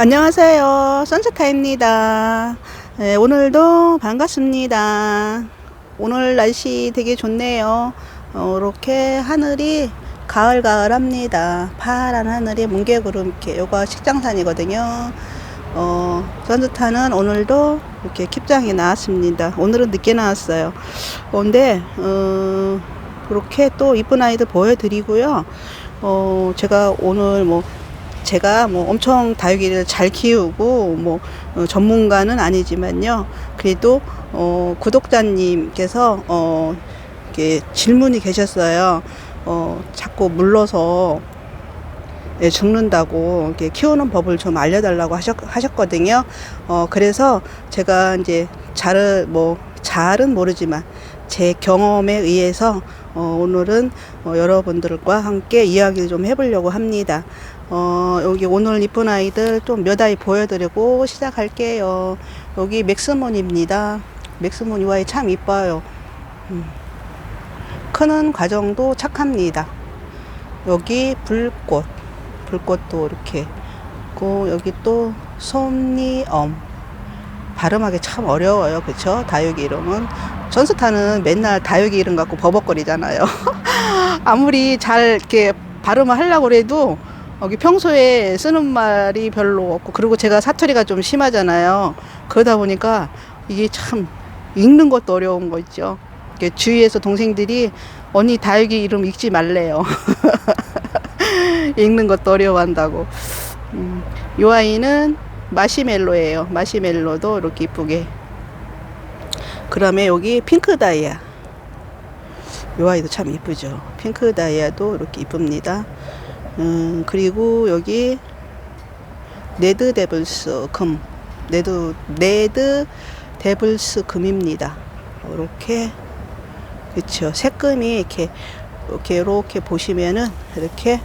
안녕하세요. 선스타입니다. 네, 오늘도 반갑습니다. 오늘 날씨 되게 좋네요. 어, 이렇게 하늘이 가을가을합니다. 파란 하늘이 뭉게구름 이렇게 요거 식장산이거든요. 어, 선스타는 오늘도 이렇게 킵장이 나왔습니다. 오늘은 늦게 나왔어요. 근데 어, 그렇게 또 이쁜 아이들 보여드리고요. 어, 제가 오늘 뭐 제가 뭐 엄청 다육이를 잘 키우고 뭐 어, 전문가는 아니지만요. 그래도 어, 구독자님께서 어, 이렇게 질문이 계셨어요. 어, 자꾸 물러서 예, 죽는다고 이렇게 키우는 법을 좀 알려달라고 하셨, 하셨거든요. 어, 그래서 제가 이제 잘은 뭐 잘은 모르지만 제 경험에 의해서 어, 오늘은 어, 여러분들과 함께 이야기를 좀 해보려고 합니다. 어, 여기 오늘 이쁜 아이들 좀 몇 아이 보여드리고 시작할게요. 여기 맥스몬입니다. 맥스몬 이 아이 참 이뻐요. 음. 크는 과정도 착합니다. 여기 불꽃, 불꽃도 이렇게 있고 여기 또 솜니엄. 발음하기 참 어려워요. 그쵸? 다육이 이름은. 전스타는 맨날 다육이 이름 갖고 버벅거리잖아요. 아무리 잘 이렇게 발음을 하려고 해도 여기 평소에 쓰는 말이 별로 없고 그리고 제가 사투리가 좀 심하잖아요. 그러다 보니까 이게 참 읽는 것도 어려운 거 있죠. 주위에서 동생들이 언니 다육이 이름 읽지 말래요. 읽는 것도 어려워한다고. 음, 이 아이는 마시멜로예요. 마시멜로도 이렇게 이쁘게. 그다음에 여기 핑크 다이아. 이 아이도 참 이쁘죠. 핑크 다이아도 이렇게 이쁩니다. 음, 그리고 여기 네드 데블스 금. 네드, 네드 데블스 금입니다. 이렇게, 그쵸. 색금이 이렇게, 이렇게, 이렇게 보시면은, 이렇게,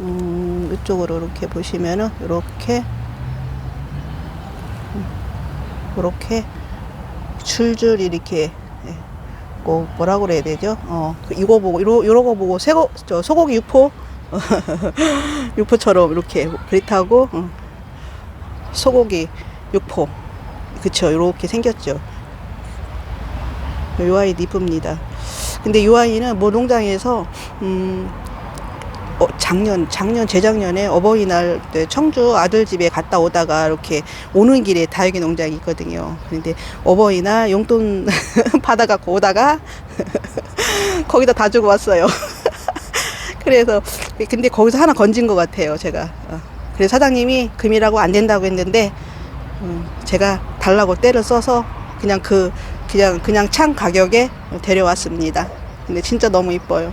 음, 이쪽으로 이렇게 보시면은, 이렇게, 이렇게, 줄줄 이렇게, 예. 뭐, 뭐라 그래야 되죠? 어, 이거 보고, 이러, 요러거 보고, 새거, 저, 소고기 육포, 육포처럼 이렇게 그릿하고 어. 소고기 육포. 그쵸 이렇게 생겼죠. 요 아이 이쁩니다. 근데 요 아이는 모 농장에서 음 어, 작년 작년 재작년에 어버이날 때 청주 아들 집에 갔다 오다가 이렇게 오는 길에 다육이 농장이 있거든요. 근데 어버이날 용돈 받아갖고 오다가 거기다 다 주고 왔어요. 그래서 근데 거기서 하나 건진 것 같아요 제가. 어. 그래서 사장님이 금이라고 안 된다고 했는데 음, 제가 달라고 때를 써서 그냥 그 그냥 그냥 창 가격에 데려왔습니다. 근데 진짜 너무 이뻐요.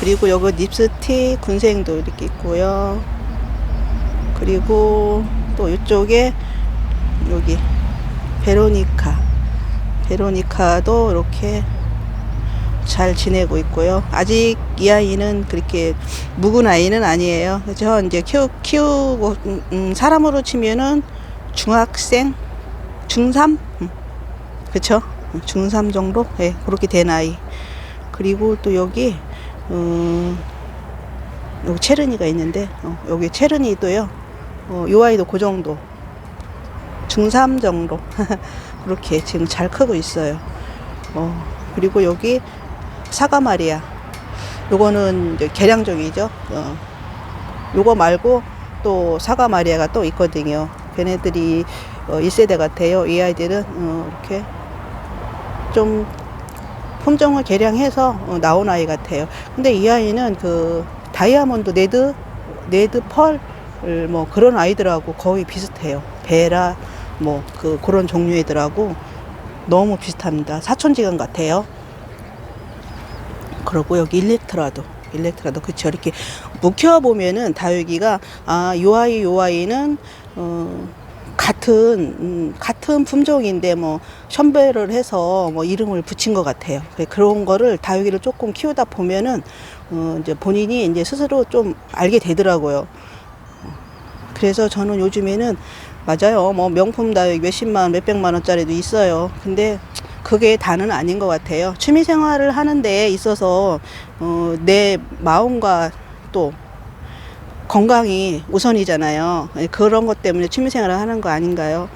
그리고 여기 립스틱 군생도 이렇게 있고요. 그리고 또 이쪽에 여기 베로니카. 베로니카도 이렇게 잘 지내고 있고요. 아직 이 아이는 그렇게 묵은 아이는 아니에요. 저 이제 키우, 키우고, 음, 음, 사람으로 치면은 중학생, 중3? 음, 그쵸? 중3 정도? 예, 네, 그렇게 된 아이. 그리고 또 여기, 음, 여기 체르니가 있는데, 어, 여기 체르니도요, 어, 요 아이도 그 정도. 중3 정도. 그렇게 지금 잘 크고 있어요. 어, 그리고 여기 사과 마리아. 요거는 이제 계량종이죠. 어. 요거 말고 또 사과 마리아가 또 있거든요. 걔네들이 어, 1세대 같아요. 이 아이들은 어, 이렇게 좀 품종을 개량해서 어, 나온 아이 같아요. 근데 이 아이는 그 다이아몬드 네드 네드 펄 뭐 그런 아이들하고 거의 비슷해요. 베라 뭐 그 그런 종류 애들하고 너무 비슷합니다. 사촌지간 같아요. 그러고 여기 일렉트라도 일렉트라도 그쵸 이렇게 묵혀 보면은 다육이가 아 요 아이 요 아이는 어 같은 음, 같은 품종인데 뭐 선별을 해서 뭐 이름을 붙인 것 같아요. 그런 거를 다육이를 조금 키우다 보면은 어 이제 본인이 이제 스스로 좀 알게 되더라고요. 그래서 저는 요즘에는 맞아요. 뭐 명품 다육 몇십만 원, 몇백만 원짜리도 있어요. 근데 그게 다는 아닌 것 같아요. 취미 생활을 하는 데 있어서 어, 내 마음과 또 건강이 우선이잖아요. 예, 그런 것 때문에 취미 생활을 하는 거 아닌가요?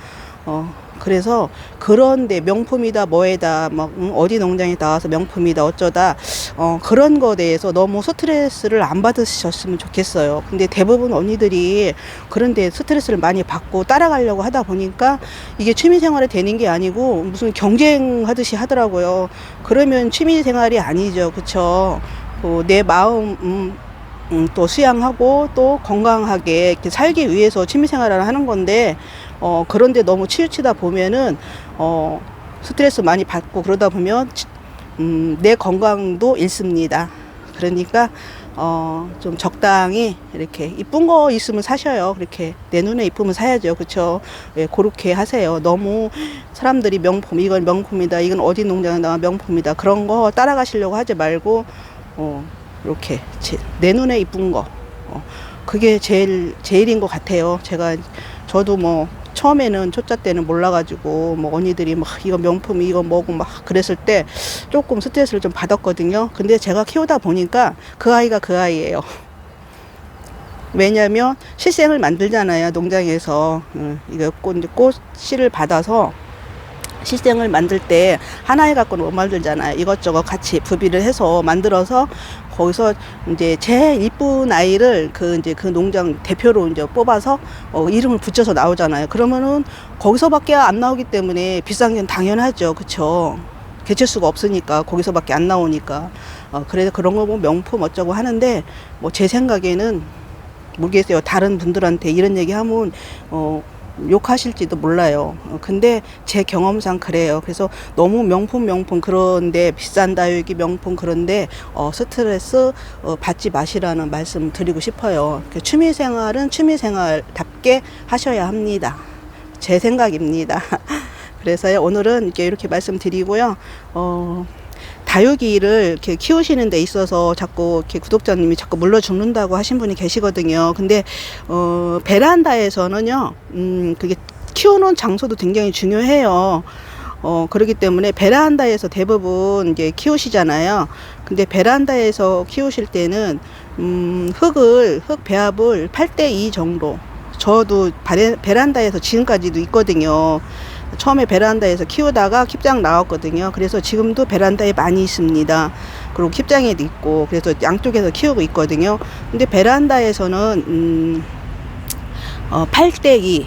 어, 그래서 그런데 명품이다 뭐에다 막 음, 어디 농장에 나와서 명품이다 어쩌다 어, 그런 거에 대해서 너무 스트레스를 안 받으셨으면 좋겠어요. 근데 대부분 언니들이 그런데 스트레스를 많이 받고 따라가려고 하다 보니까 이게 취미생활이 되는 게 아니고 무슨 경쟁하듯이 하더라고요. 그러면 취미생활이 아니죠, 그쵸? 어, 내 마음 음, 음, 또 수양하고 또 건강하게 이렇게 살기 위해서 취미생활을 하는 건데 어, 그런데 너무 치우치다 보면은 어, 스트레스 많이 받고 그러다 보면 치- 음, 내 건강도 잃습니다. 그러니까 어, 좀 적당히 이렇게 이쁜 거 있으면 사셔요. 그렇게 내 눈에 이쁘면 사야죠. 그렇죠? 예, 그렇게 하세요. 너무 사람들이 명품 이건 명품이다. 이건 어디 농장에 나와 명품이다. 그런 거 따라가시려고 하지 말고 어, 이렇게 제, 내 눈에 이쁜 거 어, 그게 제일 제일인 것 같아요. 제가 저도 뭐 처음에는 초짜 때는 몰라가지고 뭐 언니들이 막 이거 명품 이거 뭐고 막 그랬을 때 조금 스트레스를 좀 받았거든요. 근데 제가 키우다 보니까 그 아이가 그 아이예요. 왜냐면 실생을 만들잖아요 농장에서 음, 이거 꽃 꽃 씨를 받아서 실생을 만들 때 하나에 갖고는 못 만들잖아요. 이것저것 같이 부비를 해서 만들어서 거기서 이제 제일 이쁜 아이를 그 이제 그 농장 대표로 이제 뽑아서 어, 이름을 붙여서 나오잖아요. 그러면은 거기서밖에 안 나오기 때문에 비싼 게 당연하죠. 그쵸? 개체수가 없으니까 거기서밖에 안 나오니까 어, 그래서 그런 거 보면 명품 어쩌고 하는데 뭐 제 생각에는 모르겠어요. 다른 분들한테 이런 얘기 하면 어 욕하실지도 몰라요. 어, 근데 제 경험상 그래요. 그래서 너무 명품 명품 그런데 비싼 다육이 명품 그런데 어 스트레스 어, 받지 마시라는 말씀 드리고 싶어요. 그 취미 생활은 취미 생활답게 하셔야 합니다. 제 생각입니다. 그래서요 오늘은 이렇게 말씀드리고요. 어 다육이를 이렇게 키우시는 데 있어서 자꾸 이렇게 구독자님이 자꾸 물러 죽는다고 하신 분이 계시거든요. 근데 어 베란다에서는요. 음 그게 키우는 장소도 굉장히 중요해요. 어 그렇기 때문에 베란다에서 대부분 이제 키우시잖아요. 근데 베란다에서 키우실 때는 음 흙을 흙 배합을 8대 2 정도. 저도 베란다에서 지금까지도 있거든요. 처음에 베란다에서 키우다가 킵장 나왔거든요. 그래서 지금도 베란다에 많이 있습니다. 그리고 킵장에도 있고 그래서 양쪽에서 키우고 있거든요. 근데 베란다에서는 음, 어, 8대 2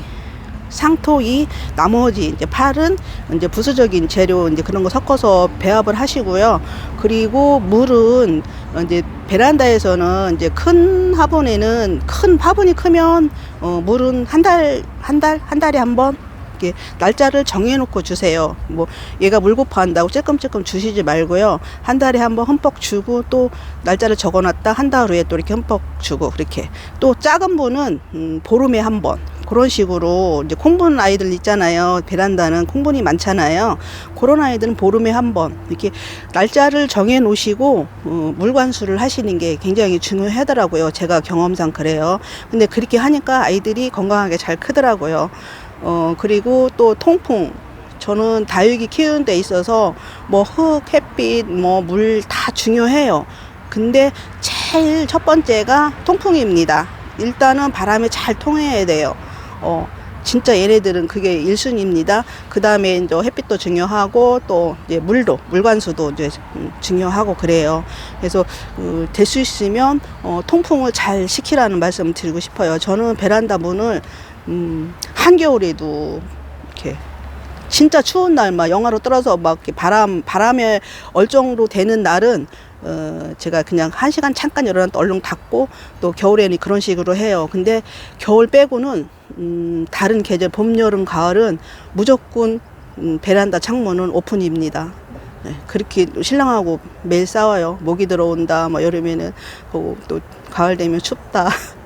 상토 2 나머지 이제 8은 이제 부수적인 재료 이제 그런 거 섞어서 배합을 하시고요. 그리고 물은 이제 베란다에서는 이제 큰 화분에는 큰 화분이 크면 어, 물은 한 달 한 달 한 달에 한 번 이렇게 날짜를 정해놓고 주세요. 뭐 얘가 물 고파한다고 쬐끔쬐끔 주시지 말고요. 한 달에 한 번 흠뻑 주고 또 날짜를 적어놨다 한 달 후에 또 이렇게 흠뻑 주고 그렇게 또 작은 분은 음, 보름에 한 번 그런 식으로 이제 콩분 아이들 있잖아요. 베란다는 콩분이 많잖아요. 그런 아이들은 보름에 한 번 이렇게 날짜를 정해 놓으시고 어, 물관수를 하시는 게 굉장히 중요하더라고요. 제가 경험상 그래요. 근데 그렇게 하니까 아이들이 건강하게 잘 크더라고요. 어, 그리고 또 통풍. 저는 다육이 키우는 데 있어서 뭐 흙, 햇빛, 뭐 물 다 중요해요. 근데 제일 첫 번째가 통풍입니다. 일단은 바람이 잘 통해야 돼요. 어, 진짜 얘네들은 그게 일순위입니다 그 다음에 이제 햇빛도 중요하고 또 이제 물도, 물관수도 이제 음, 중요하고 그래요. 그래서 어, 될수 있으면 어, 통풍을 잘 시키라는 말씀 드리고 싶어요. 저는 베란다 문을 음, 한겨울에도 이렇게 진짜 추운 날 막 영하로 떨어서 막 바람 바람에 얼정도 되는 날은 어 제가 그냥 한 시간 잠깐 열어놨다 얼른 닫고 또 겨울에는 그런 식으로 해요. 근데 겨울 빼고는 음 다른 계절 봄 여름 가을은 무조건 음 베란다 창문은 오픈입니다. 네, 그렇게 신랑하고 매일 싸워요. 모기 들어온다. 뭐 여름에는 또 가을 되면 춥다.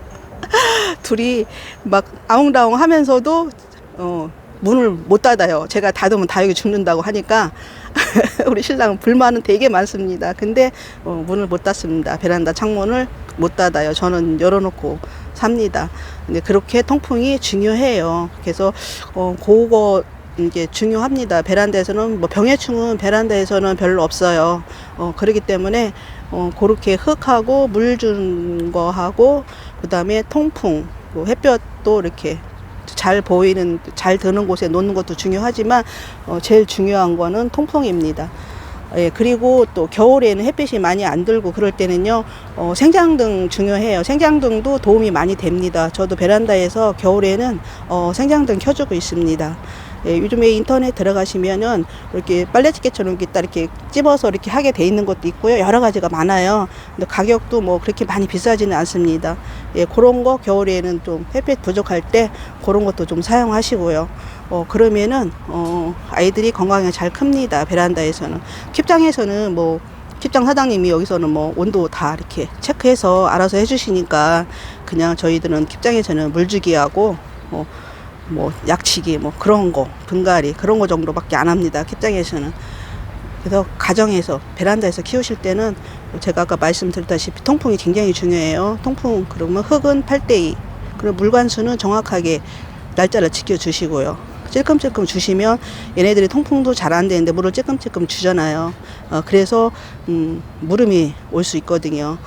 둘이 막 아웅다웅 하면서도 어, 문을 못 닫아요. 제가 닫으면 다육이 죽는다고 하니까 우리 신랑은 불만은 되게 많습니다. 근데 어, 문을 못 닫습니다. 베란다 창문을 못 닫아요. 저는 열어놓고 삽니다. 근데 그렇게 통풍이 중요해요. 그래서 어, 그거 이게 중요합니다. 베란다에서는 뭐 병해충은 베란다에서는 별로 없어요. 어, 그렇기 때문에 어, 그렇게 흙하고 물 준 거하고 그 다음에 통풍, 뭐 햇볕도 이렇게 잘 보이는, 잘 드는 곳에 놓는 것도 중요하지만, 어, 제일 중요한 거는 통풍입니다. 예, 그리고 또 겨울에는 햇빛이 많이 안 들고 그럴 때는요, 어, 생장등 중요해요. 생장등도 도움이 많이 됩니다. 저도 베란다에서 겨울에는 어, 생장등 켜주고 있습니다. 예, 요즘에 인터넷 들어가시면은 이렇게 빨래집게처럼 이렇게 딱 이렇게 찝어서 이렇게 하게 돼 있는 것도 있고요. 여러 가지가 많아요. 근데 가격도 뭐 그렇게 많이 비싸지는 않습니다. 예, 그런 거 겨울에는 좀 햇빛 부족할 때 그런 것도 좀 사용하시고요. 어, 그러면은, 어, 아이들이 건강하게 잘 큽니다. 베란다에서는. 킵장에서는 뭐, 킵장 사장님이 여기서는 뭐 온도 다 이렇게 체크해서 알아서 해주시니까 그냥 저희들은 킵장에서는 물주기하고 뭐, 뭐 약치기 뭐 그런 거 분갈이 그런 거 정도밖에 안 합니다. 킵장에서는. 그래서 가정에서 베란다에서 키우실 때는 제가 아까 말씀드렸다시피 통풍이 굉장히 중요해요. 통풍 그러면 흙은 8대2 그리고 물관수는 정확하게 날짜를 지켜주시고요. 찔끔찔끔 주시면 얘네들이 통풍도 잘 안 되는데 물을 찔끔찔끔 주잖아요. 어, 그래서 음, 물음이 올 수 있거든요.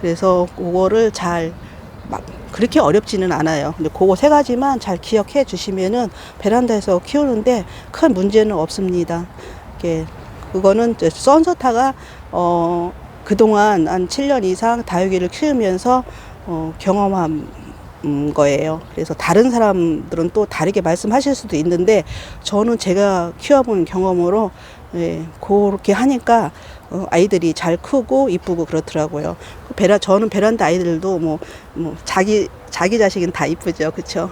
그래서 그거를 잘 막 그렇게 어렵지는 않아요. 근데 그거 세 가지만 잘 기억해 주시면은 베란다에서 키우는데 큰 문제는 없습니다. 이게 그거는 썬서타가 어 그동안 한 7년 이상 다육이를 키우면서 어 경험한 음, 거예요. 그래서 다른 사람들은 또 다르게 말씀하실 수도 있는데 저는 제가 키워본 경험으로 예, 그렇게 하니까 어, 아이들이 잘 크고 이쁘고 그렇더라고요. 그 베라 저는 베란다 아이들도 뭐, 뭐 자기 자기 자식은 다 이쁘죠, 그렇죠?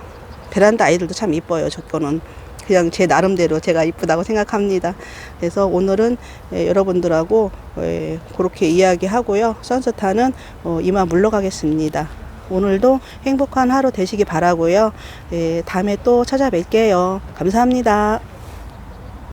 베란다 아이들도 참 이뻐요. 저 거는 그냥 제 나름대로 제가 이쁘다고 생각합니다. 그래서 오늘은 예, 여러분들하고 예, 그렇게 이야기하고요. 선스타는 어, 이만 물러가겠습니다. 오늘도 행복한 하루 되시기 바라고요. 예, 다음에 또 찾아뵐게요. 감사합니다.